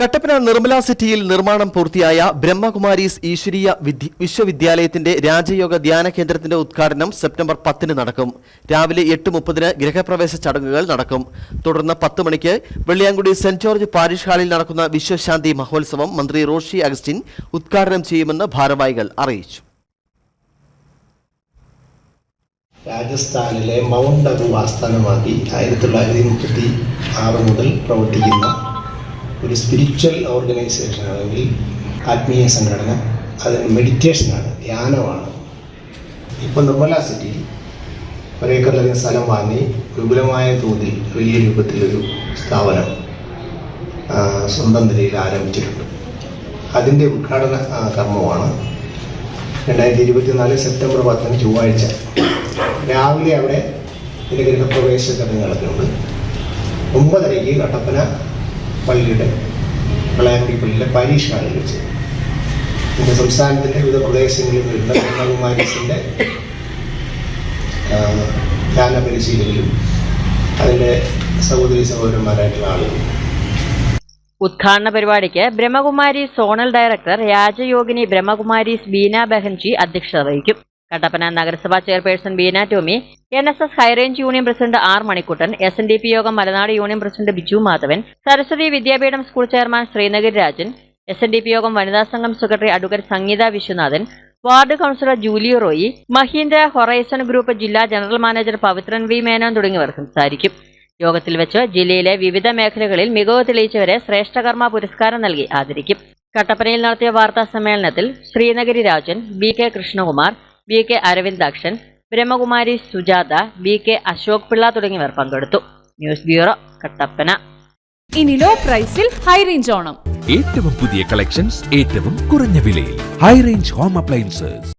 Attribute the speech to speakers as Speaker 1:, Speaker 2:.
Speaker 1: കട്ടപ്പന നിർമ്മല സിറ്റിയിൽ നിർമ്മാണം പൂർത്തിയായ ബ്രഹ്മകുമാരീസ് ഈശ്വരീയ വിദ്യ- വിശ്വവിദ്യാലയത്തിന്റെ രാജയോഗ ധ്യാന കേന്ദ്രത്തിന്റെ ഉദ്ഘാടനം സെപ്റ്റംബർ പത്തിന് നടക്കും. രാവിലെ എട്ട് മുപ്പതിന് ഗൃഹപ്രവേശ ചടങ്ങുകൾ നടക്കും. തുടർന്ന് പത്ത് മണിക്ക് വെള്ളിയാങ്കുടി സെന്റ് ജോർജ് പാരിഷ് ഹാളിൽ നടക്കുന്ന വിശ്വശാന്തി മഹോത്സവം മന്ത്രി റോഷി അഗസ്റ്റിൻ ഉദ്ഘാടനം ചെയ്യുമെന്ന് ഭാരവാഹികൾ അറിയിച്ചു.
Speaker 2: രാജസ്ഥാനിലെ മൗണ്ട് അബു ആസ്ഥാനമാക്കി ആയിരത്തി തൊള്ളായിരത്തി മുപ്പത്തി ആറ് മുതൽ പ്രവർത്തിക്കുന്ന ഒരു സ്പിരിച്വൽ ഓർഗനൈസേഷൻ അല്ലെങ്കിൽ ആത്മീയ സംഘടന അത് മെഡിറ്റേഷനാണ് ധ്യാനമാണ്. ഇപ്പോൾ നിർമ്മല സിറ്റിയിൽ ഒരേക്കറിലധികം സ്ഥലം വാങ്ങി വിപുലമായ തോതിൽ വലിയ രൂപത്തിലൊരു സ്ഥാപനം സ്വന്തം നിലയിൽ ആരംഭിച്ചിട്ടുണ്ട്. അതിന്റെ ഉദ്ഘാടന കർമ്മമാണ് രണ്ടായിരത്തി ഇരുപത്തിനാല് സെപ്റ്റംബർ പത്തിന് ചൊവ്വാഴ്ച. രാവിലെ അവിടെ ഇതിന്റെ ഗൃഹപ്രവേശ ചടങ്ങ് നടക്കുന്നുണ്ട്. ഒമ്പതരയ്ക്ക് കട്ടപ്പന പള്ളിയുടെ വിളയാങ്കുടി പള്ളിയിലെ പരീക്ഷ വെച്ച് പിന്നെ സംസ്ഥാനത്തിന്റെ വിവിധ പ്രദേശങ്ങളിൽ വരുന്ന കന്യാകുമാരീസിന്റെ ധ്യാന പരിശീലകരും അതിന്റെ സഹോദരി സഹോദരന്മാരായിട്ടുള്ള ആളുകളും.
Speaker 3: ഉദ്ഘാടന പരിപാടിക്ക് ബ്രഹ്മകുമാരി സോണൽ ഡയറക്ടർ രാജയോഗിനി ബ്രഹ്മകുമാരി ബീന ബഹൻജി അധ്യക്ഷത വഹിക്കും. കട്ടപ്പന നഗരസഭാ chairperson Beena Tomy N S S high range union president R Manikuttan S N D P യോഗം Malanad union president Biju Madhavan Saraswathi Vidyapeetham school chairman Srinagar Rajan S N D P യോഗം വനിതാ സംഘം secretary advocate Sangeetha Viswanathan ward councillor Julie Roy Mahindra horizon group ജില്ലാ general manager Pavithran V Menon തുടങ്ങിയവർ സംസാരിക്കും. യോഗത്തിൽ വെച്ച് ജില്ലയിലെ വിവിധ മേഖലകളിൽ മികവ് തെളിയിച്ചവരെ ശ്രേഷ്ഠകർമ്മ പുരസ്കാരം നൽകി ആദരിക്കും. കട്ടപ്പനയിൽ നടത്തിയ വാർത്താ സമ്മേളനത്തിൽ Srinagari Rajan B K Krishnakumar B K Aravindakshan Brahmakumari Sujatha B K Ashok Pillai തുടങ്ങിയവർ പങ്കെടുത്തു. News bureau Kattappana.
Speaker 4: ഇനി ലോ പ്രൈസിൽ ഹൈ റേഞ്ച് ഓണം.
Speaker 5: ഏറ്റവും പുതിയ കളക്ഷൻസ് ഏറ്റവും കുറഞ്ഞ വിലയിൽ. High range home appliances